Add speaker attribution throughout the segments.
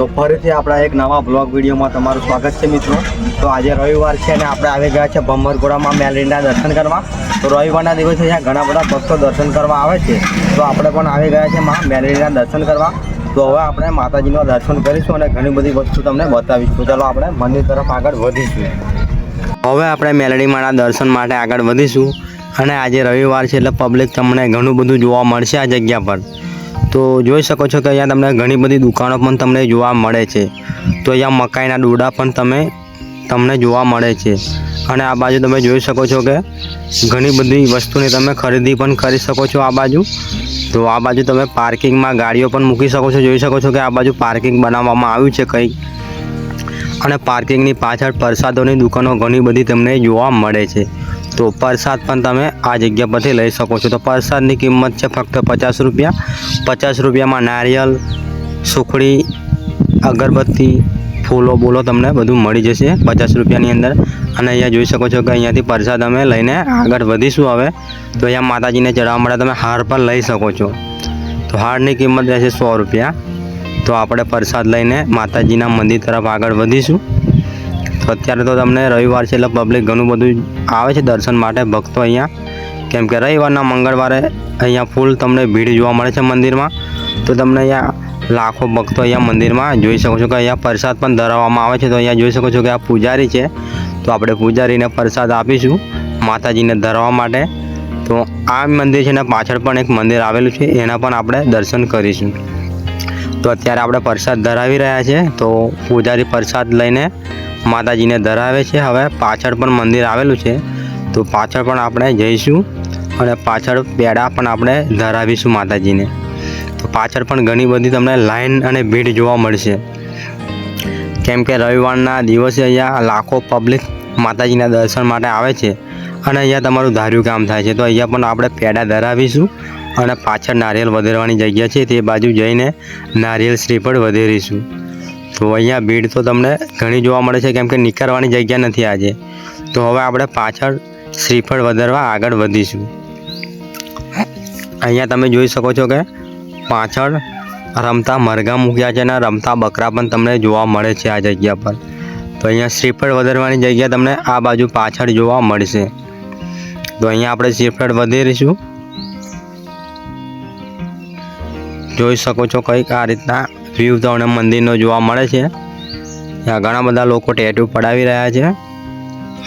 Speaker 1: તો ફરીથી આપણા એક નવા બ્લોગ વિડીયોમાં તમારું સ્વાગત છે મિત્રો. તો આજે રવિવાર છે અને આપણે આવી ગયા છે ભમરગોડામાં મેલડીના દર્શન કરવા. તો રવિવારના દિવસે અહીંયા ઘણા બધા ભક્તો દર્શન કરવા આવે છે. તો આપણે પણ આવી ગયા છે માં મેલડીના દર્શન કરવા. તો હવે આપણે માતાજીનું દર્શન કરીશું અને ઘણી બધી વસ્તુ તમને બતાવીશું. ચાલો આપણે મંદિર તરફ આગળ વધીશું. હવે આપણે મેલડીમાંના દર્શન માટે આગળ વધીશું. અને આજે રવિવાર છે એટલે પબ્લિક તમને ઘણું બધું જોવા મળશે આ જગ્યા પર. તો જોઈ શકો છો કે અહીંયા તમને ઘણી બધી દુકાનો પણ તમને જોવા મળે છે. તો અહીંયા મકાઈના ડોડા પણ તમે, તમને જોવા મળે છે. અને આ બાજુ તમે જોઈ શકો છો કે ઘણી બધી વસ્તુની તમે ખરીદી પણ કરી શકો છો આ બાજુ. તો આ બાજુ તમે પાર્કિંગમાં ગાડીઓ પણ મૂકી શકો છો. જોઈ શકો છો કે આ બાજુ પાર્કિંગ બનાવવામાં આવ્યું છે કંઈક. અને પાર્કિંગની પાછળ પ્રસાદોની દુકાનો ઘણી બધી તમને જોવા મળે છે. તો પ્રસાદ પણ તમે આ જગ્યા પરથી લઈ શકો છો. તો પ્રસાદની કિંમત છે ફક્ત પચાસ રૂપિયા. પચાસ રૂપિયામાં નારિયેલ, સુખડી, અગરબત્તી, ફૂલો, બોલો તમને બધું મળી જશે પચાસ રૂપિયાની અંદર. અને અહીંયા જોઈ શકો છો કે અહીંયાથી પ્રસાદ અમે લઈને આગળ વધીશું હવે. તો અહીંયા માતાજીને ચડાવવા માટે તમે હાર પણ લઈ શકો છો. તો હારની કિંમત રહેશે સો રૂપિયા. તો આપણે પ્રસાદ લઈને માતાજીના મંદિર તરફ આગળ વધીશું. તો અત્યારે તો તમને રવિવાર છે એટલે પબ્લિક ઘણું બધું આવે છે દર્શન માટે, ભક્તો અહીંયા. કેમ કે રવિવારના મંગળવારે અહીંયા ફૂલ તમને ભીડ જોવા મળે છે મંદિરમાં. તો તમને અહીંયા લાખો ભક્તો અહીંયા મંદિરમાં જોઈ શકો છો કે અહીંયા પ્રસાદ પણ ધરાવવામાં આવે છે. તો અહીંયા જોઈ શકો છો કે આ પૂજારી છે. તો આપણે પૂજારીને પ્રસાદ આપીશું માતાજીને ધરવા માટે. તો આ મંદિર છે ને પાછળ પણ એક મંદિર આવેલું છે. એના પણ આપણે દર્શન કરીશું. તો અત્યારે આપણે પ્રસાદ ધરાવી રહ્યા છે તો પૂજારી પ્રસાદ લઈને માતાજીને ધરાવે છે. હવે પાછળ પણ મંદિર આવેલું છે. તો પાછળ પણ આપણે જઈશું અને પાછળ પેડા પણ આપણે ધરાવીશું માતાજીને. તો પાછળ પણ ઘણી બધી તમને લાઈન અને ભીડ જોવા મળશે. કેમ કે રવિવારના દિવસે અહીંયા લાખો પબ્લિક માતાજીના દર્શન માટે આવે છે. અને અહીંયા તમારું ધાર્યું કામ થાય છે. તો અહીંયા પણ આપણે પેડા ધરાવીશું અને પાછળ નારિયેલ વધેરવાની જગ્યા છે, તે બાજુ જઈને નારિયેલ શ્રીફળ વધેરીશું. તો અહીંયા ભીડ તો તમને ઘણી જોવા મળે છે, કેમ કે નીકળવાની જગ્યા નથી આજે. તો હવે આપણે પાછળ શ્રીફળ વધારવા આગળ વધીશું. અહીંયા તમે જોઈ શકો છો કે પાછળ રમતા મરઘા મૂક્યા છે અને રમતા બકરા પણ તમને જોવા મળે છે આ જગ્યા પર. તો અહીંયા શ્રીફળ વધારવાની જગ્યા તમને આ બાજુ પાછળ જોવા મળશે. તો અહીંયા આપણે શ્રીફળ વધેરીશું જોઈ શકો છો કંઈક આ રીતના વ્યૂ તમને મંદિરનો જોવા મળે છે. ત્યાં ઘણા બધા લોકો ટેટુ પડાવી રહ્યા છે.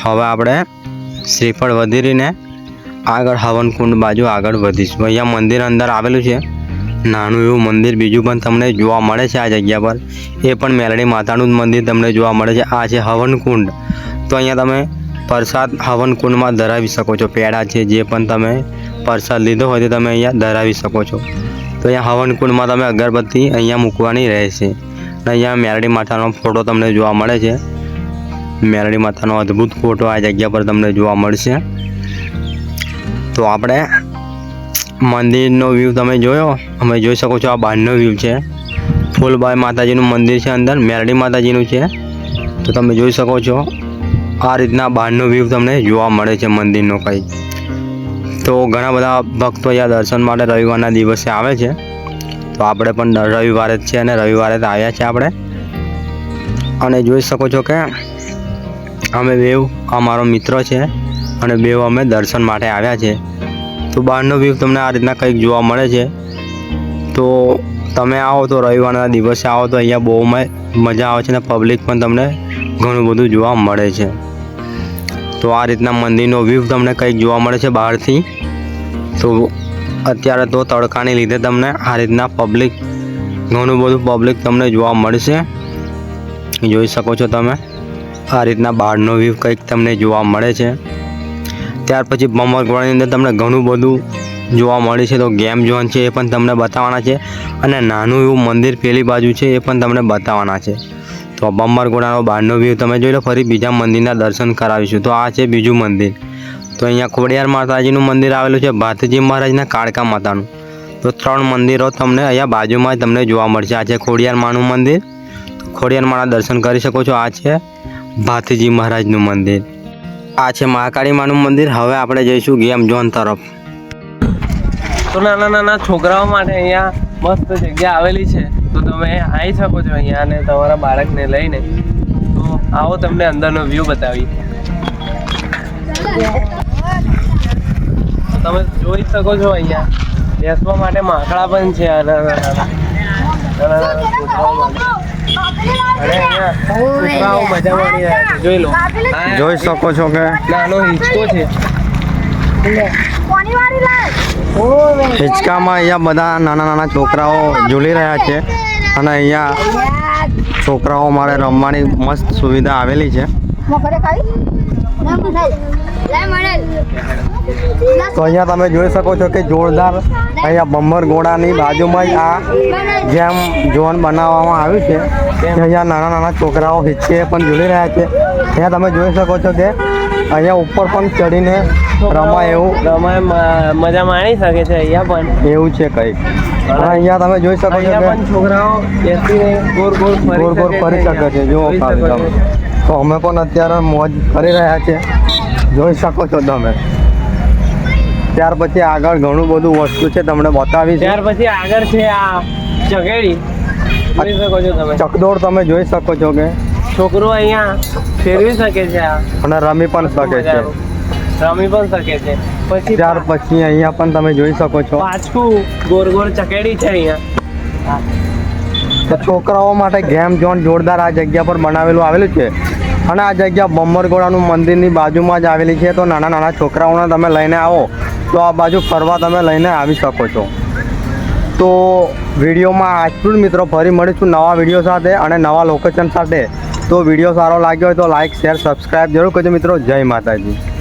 Speaker 1: હવે આપણે શ્રીફળ વધેરીને આગળ હવનકુંડ બાજુ આગળ વધીશું. અહીંયા મંદિર અંદર આવેલું છે. નાનું એવું મંદિર બીજું પણ તમને જોવા મળે છે આ જગ્યા પર. એ પણ મેલડી માતાનું જ મંદિર તમને જોવા મળે છે. આ છે હવનકુંડ. તો અહીંયા તમે પ્રસાદ હવનકુંડમાં ધરાવી શકો છો. પેડા છે, જે પણ તમે પ્રસાદ લીધો હોય તે તમે અહીંયા ધરાવી શકો છો. તો અહીંયા હવનકુંડમાં તમે અગરબત્તી અહીંયા મૂકવાની રહેશે. અને અહીંયા મેરડી માતાનો ફોટો તમને જોવા મળે છે. મેરડી માતાનો અદ્ભુત ફોટો આ જગ્યા પર તમને જોવા મળશે. તો આપણે મંદિરનો વ્યૂ તમે જોયો? અમે જોઈ શકો છો આ બહારનો વ્યૂ છે. ફૂલબાઈ માતાજીનું મંદિર છે અંદર, મેરડી માતાજીનું છે. તો તમે જોઈ શકો છો આ રીતના બહારનો વ્યૂ તમને જોવા મળે છે મંદિરનો કંઈ. તો ઘણા બધા ભક્તો અહીંયા દર્શન માટે રવિવારના દિવસે આવે છે. તો આપણે પણ રવિવારે જ છે અને રવિવારે જ આવ્યા છે આપણે. અને જોઈ શકો છો કે અમે બેવ અમારો મિત્ર છે અને બેવ અમે દર્શન માટે આવ્યા છે. તો બહારનો વ્યૂ તમને આ રીતના કંઈક જોવા મળે છે. તો તમે આવો તો રવિવારના દિવસે આવો તો અહીંયા બહુ મજા આવે છે અને પબ્લિક પણ તમને ઘણું બધું જોવા મળે છે. તો આ રીતના મંદિરનો વ્યૂ તમને કંઈક જોવા મળે છે બહારથી. તો અત્યારે તો તડકાને લીધે તમને આ રીતના પબ્લિક ઘણું બધું પબ્લિક તમને જોવા મળશે. જોઈ શકો છો તમે, આ રીતના બહારનો વ્યૂ કંઈક તમને જોવા મળે છે. ત્યાર પછી બમરગોળાની અંદર તમને ઘણું બધું જોવા મળે છે. તો ગેમ ઝોન છે એ પણ તમને બતાવવાના છે અને નાનું એવું મંદિર પેલી બાજુ છે એ પણ તમને બતાવવાના છે. તો બમરગોળાનો બહારનો વ્યૂ તમે જોઈ લો, ફરી બીજા મંદિરના દર્શન કરાવીશું. તો આ છે બીજું મંદિર. તો અહીંયા ખોડિયાર માતાજીનું મંદિર આવેલું છે, ભાતજી મહારાજના કાળકા માતાનું. તો ત્રણ મંદિરો તમને અહીંયા બાજુમાં તમને જોવા મળશે. આ છે ખોડિયાર માનું મંદિર. ખોડિયાર માના દર્શન કરી શકો છો. આ છે ભાતીજી મહારાજનું મંદિર. આ છે મહાકાળી માનું મંદિર. હવે આપણે જઈશું ગેમ ઝોન તરફ.
Speaker 2: તો નાના નાના છોકરાઓ માટે અહીંયા મસ્ત જગ્યા આવેલી છે. તો તમે આવી શકો છો અહીંયા અને તમારા બાળકને લઈને. તો આવો તમને અંદરનો વ્યૂ બતાવી. તમે જોઈ શકો છો અહીંયા. બેસવા માટે માકડા પણ છે નાના નાના. નાના નાના છોકરાઓ મજા માણી રહ્યા છે. જોઈ લો.
Speaker 1: જોઈ શકો છો કે
Speaker 2: નાનો હિંચકો છે.
Speaker 1: હિંચકામાં અહીંયા બધા નાના નાના છોકરાઓ ઝૂલી રહ્યા છે અને અહીંયા છોકરાઓ મારે રમવાની મસ્ત સુવિધા આવેલી છે. તો અહીંયા તમે જોઈ શકો છો કે જોરદાર અહીંયા બમ્બર ઘોડાની બાજુમાં જ આ જેમ ઝોન બનાવવામાં આવ્યું છે અહીંયા નાના નાના છોકરાઓ હિંચકે પણ ઝૂલી રહ્યા છે. અહીંયા તમે જોઈ શકો છો કે અહીંયા ઉપર પણ ચડીને રમાય એવું.
Speaker 2: રમાય મજા માણી શકે છે અહીંયા પણ.
Speaker 1: એવું છે કંઈક. અહીંયા તમે જોઈ શકો છો કે
Speaker 2: છોકરાઓ બેસીને ગોળ ગોળ ફરી
Speaker 1: શકે છે તમે. તો અમે પણ અત્યારે મોજ કરી રહ્યા છે જોઈ શકો છો તમે. ત્યાર પછી આગળ ઘણું બધું વસ્તુ છે તમને બતાવી છે.
Speaker 2: ત્યાર પછી આગળ છે આ ચકેડી જોઈ શકો છો તમે.
Speaker 1: ચકદોડ તમે જોઈ શકો છો કે
Speaker 2: છોકરો અહીંયા ફેરવી શકે છે
Speaker 1: અને રમી પણ શકે છે.
Speaker 2: રમી પણ શકે છે. પછી
Speaker 1: ત્યાર પછી અહીંયા પણ તમે જોઈ શકો છો.
Speaker 2: પાછું ગોર ગોર ચકેડી છે અહીંયા.
Speaker 1: તો છોકરાઓ માટે ગેમ ઝોન જોરદાર આ જગ્યા પર બનાવેલું આવેલું છે. અને આ જગ્યા બમ્બરગોળાનું મંદિરની બાજુમાં જ આવેલી છે. તો નાના નાના છોકરાઓને તમે લઈને આવો. તો આ બાજુ ફરવા તમે લઈને આવી શકો છો. તો વિડીયોમાં આટલું જ મિત્રો ફરી મળીશું નવા વીડિયો સાથે અને નવા લોકેશન સાથે. તો વીડિયો સારો લાગ્યો હોય તો લાઈક શેર સબસ્ક્રાઈબ જરૂર કરજો મિત્રો. જય માતાજી.